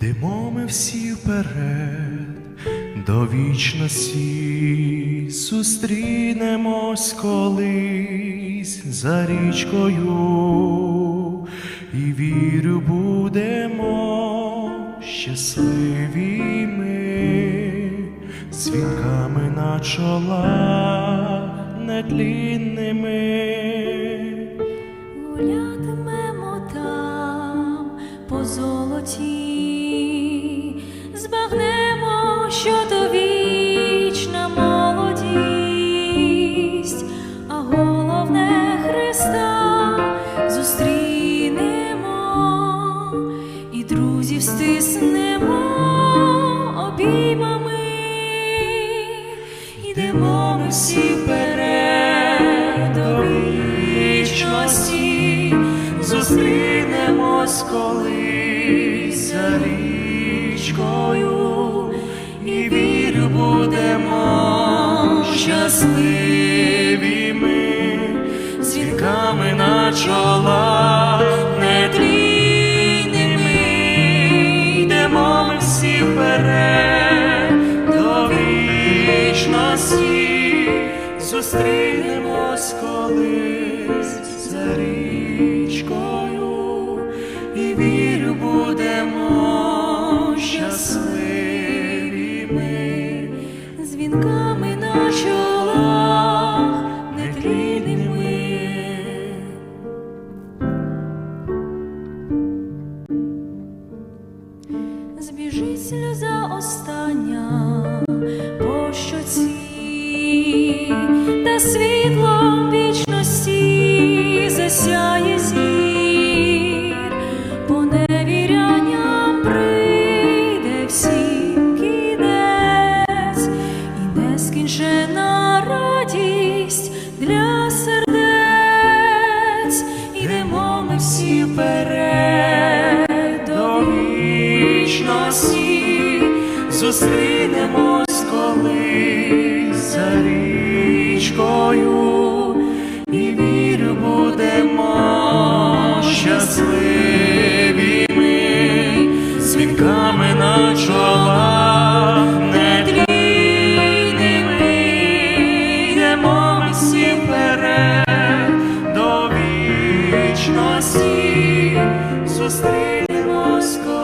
Йдемо ми всі вперед до вічності, зустрінемось колись за річкою, і вірю, будемо щасливі ми, з вінками на чолах нетлінними. Гулятимемо там по золоті, друзів стиснемо обіймами, йдемо ми всі вперед до вічності, зустрінемось колись за річкою, і вірю, будемо щасливі зустрінемось колись за річкою, і вірю, будемо щасливі ми. з вінками на чолах нетлінними. Збіжить сльоза остання світло school.